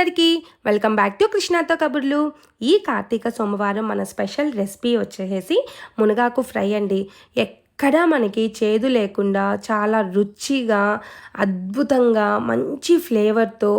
అందరికీ welcome back to కృష్ణాతో కబుర్లు. ఈ కార్తీక సోమవారం మన స్పెషల్ రెసిపీ వచ్చేసి మునగాకు ఫ్రై అండి. అక్కడ మనకి చేదు లేకుండా చాలా రుచిగా అద్భుతంగా మంచి ఫ్లేవర్తో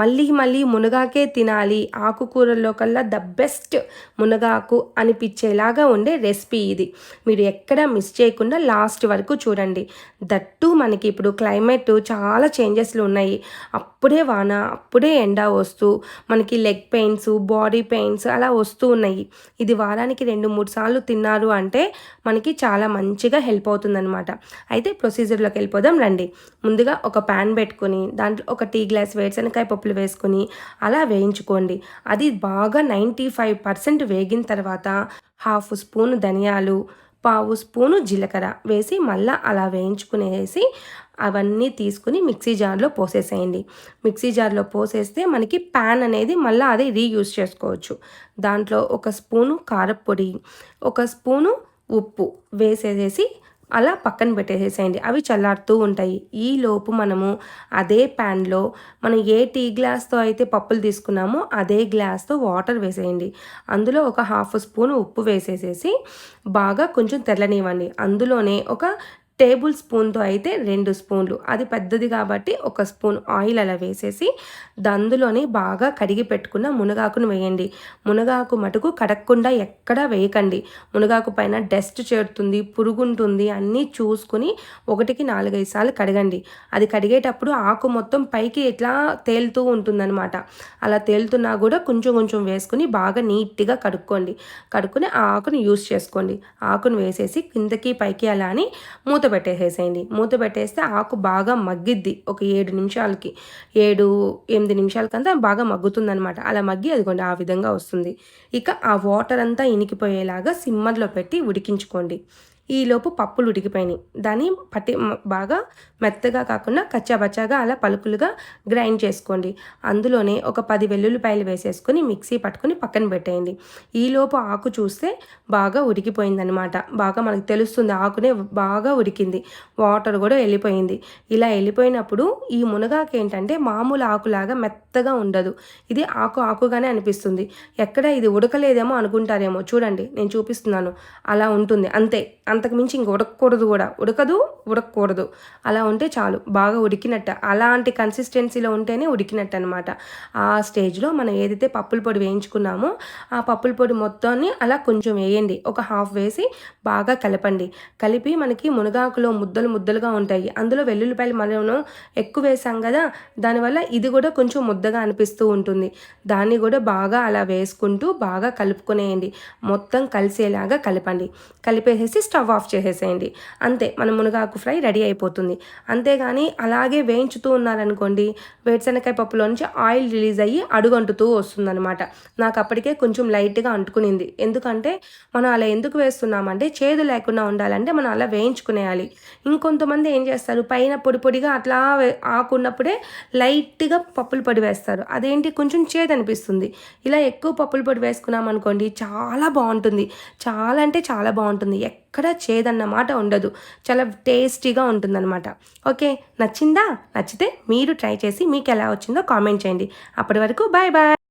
మళ్ళీ మళ్ళీ మునగాకే తినాలి. ఆకుకూరల్లో కల్లా ద బెస్ట్ మునగాకు అనిపించేలాగా ఉండే రెసిపీ ఇది. మీరు ఎక్కడ మిస్ చేయకుండా లాస్ట్ వరకు చూడండి. దట్టు మనకి ఇప్పుడు క్లైమేట్ చాలా చేంజెస్లు ఉన్నాయి. అప్పుడే వాన అప్పుడే ఎండ వస్తూ మనకి లెగ్ పెయిన్స్ బాడీ పెయిన్స్ అలా వస్తూ ఉన్నాయి. ఇది వారానికి రెండు మూడు సార్లు తిన్నారు అంటే మనకి చాలా మంచిగా హెల్ప్ అవుతుందన్నమాట. అయితే ప్రొసీజర్లోకి వెళ్ళిపోదాం రండి. ముందుగా ఒక ప్యాన్ పెట్టుకుని దాంట్లో ఒక టీ గ్లాస్ వేరుశనకాయ పప్పులు వేసుకుని అలా వేయించుకోండి. అది బాగా నైంటీ ఫైవ్ పర్సెంట్ వేగిన తర్వాత హాఫ్ స్పూన్ ధనియాలు పావు స్పూను జీలకర్ర వేసి మళ్ళీ అలా వేయించుకునేసి అవన్నీ తీసుకుని మిక్సీ జార్లో పోసేసేయండి. మిక్సీ జార్లో పోసేస్తే మనకి ప్యాన్ అనేది మళ్ళీ అది రీయూజ్ చేసుకోవచ్చు. దాంట్లో ఒక స్పూను కారపొడి ఒక స్పూను ఉప్పు వేసేసేసి అలా పక్కన పెట్టేసేసేయండి. అవి చల్లారుతూ ఉంటాయి. ఈ లోపు మనము అదే ప్యాన్లో మనం ఏ టీ గ్లాస్తో అయితే పప్పులు తీసుకున్నామో అదే గ్లాస్తో వాటర్ వేసేయండి. అందులో ఒక హాఫ్ స్పూన్ ఉప్పు వేసేసేసి బాగా కొంచెం తెల్లనివ్వండి అందులోనే ఒక టేబుల్ స్పూన్తో అయితే రెండు స్పూన్లు. అది పెద్దది కాబట్టి ఒక స్పూన్ ఆయిల్ అలా వేసేసి అందులోనే బాగా కడిగి పెట్టుకున్న మునగాకును వేయండి. మునగాకు మటుకు కడగకుండా ఎక్కడా వేయకండి. మునగాకు పైన డస్ట్ చేరుతుంది పురుగుంటుంది అన్నీ చూసుకుని ఒకటికి నాలుగైదు సార్లు కడగండి. అది కడిగేటప్పుడు ఆకు మొత్తం పైకి ఎట్లా తేలుతూ ఉంటుందన్నమాట. అలా తేలుతున్నా కూడా కొంచెం కొంచెం వేసుకుని బాగా నీట్గా కడుక్కోండి. కడుక్కుని ఆ ఆకును యూస్ చేసుకోండి. ఆకును వేసేసి కిందకి పైకి అలా అని మూత పెట్టేసేయండి మూత పెట్టేస్తే ఆకు బాగా మగ్గిద్ది ఒక ఏడు నిమిషాలకి. ఏడు ఎనిమిది నిమిషాలకంతా బాగా మగ్గుతుందనమాట అలా మగ్గి అదిగోండి ఆ విధంగా వస్తుంది. ఇక ఆ వాటర్ అంతా ఇనికిపోయేలాగా సిమ్మర్లో పెట్టి ఉడికించుకోండి. ఈలోపు పప్పులు ఉడికిపోయినాయి. దాన్ని పట్టి బాగా మెత్తగా కాకుండా కచ్చాబచ్చాగా అలా పలుకులుగా గ్రైండ్ చేసుకోండి. అందులోనే ఒక పది వెల్లుల్లిపాయలు వేసేసుకొని మిక్సీ పట్టుకొని పక్కన పెట్టేయండి. ఈలోపు ఆకు చూస్తే బాగా ఉడికిపోయిందనమాట బాగా మనకు తెలుస్తుంది ఆకునే బాగా ఉడికింది. వాటర్ కూడా వెళ్ళిపోయింది. ఇలా వెళ్ళిపోయినప్పుడు ఈ మునగాకు ఏంటంటే మామూలు ఆకులాగా మెత్తగా ఉండదు. ఇది ఆకు ఆకుగానే అనిపిస్తుంది. ఎక్కడ ఇది ఉడకలేదేమో అనుకుంటారేమో. చూడండి నేను చూపిస్తున్నాను. అలా ఉంటుంది. అంతే. అంత మించి ఇంక ఉడకకూడదు కూడా. ఉడకదు ఉడకకూడదు. అలా ఉంటే చాలు. బాగా ఉడికినట్టు. అలాంటి కన్సిస్టెన్సీలో ఉంటేనే ఉడికినట్టు అనమాట ఆ స్టేజ్లో మనం ఏదైతే పప్పుల పొడి వేయించుకున్నామో ఆ పప్పుల పొడి మొత్తాన్ని అలా కొంచెం వేయండి. ఒక హాఫ్ వేసి బాగా కలపండి. కలిపి మనకి మునగాకులో ముద్దలు ముద్దలుగా ఉంటాయి. అందులో వెల్లుల్లిపాయలు మనం ఎక్కువ వేసాం కదా దానివల్ల ఇది కూడా కొంచెం ముద్దగా అనిపిస్తూ ఉంటుంది. దాన్ని కూడా బాగా అలా వేసుకుంటూ బాగా కలుపుకునేయండి. మొత్తం కలిసేలాగా కలపండి. కలిపేసేసి స్టవ్ ఆఫ్ చేసేసేయండి. అంతే మన మునగాకు ఫ్రై రెడీ అయిపోతుంది. అంతేగాని అలాగే వేయించుతూ ఉన్నారనుకోండి వేరుశనకాయ పప్పులో నుంచి ఆయిల్ రిలీజ్ అయ్యి అడుగంటుతూ వస్తుందనమాట నాకు అప్పటికే కొంచెం లైట్గా అంటుకునింది. ఎందుకంటే మనం అలా ఎందుకు వేస్తున్నామంటే చేదు లేకుండా ఉండాలంటే మనం అలా వేయించుకునేయాలి. ఇంకొంతమంది ఏం చేస్తారు పైన పొడి పొడిగా అట్లా ఆకున్నప్పుడే లైట్గా పప్పుల పొడి వేస్తారు. అదేంటి కొంచెం చేదు అనిపిస్తుంది. ఇలా ఎక్కువ పప్పుల పొడి వేసుకున్నాం అనుకోండి చాలా బాగుంటుంది. చాలా అంటే చాలా బాగుంటుంది. ఎక్కడ చేదన్నమాట ఉండదు. చాలా టేస్టీగా ఉంటుందన్నమాట. ఓకే? నచ్చిందా? నచ్చితే మీరు ట్రై చేసి మీకు ఎలా వచ్చిందో కామెంట్ చేయండి. అప్పటి వరకు బాయ్ బాయ్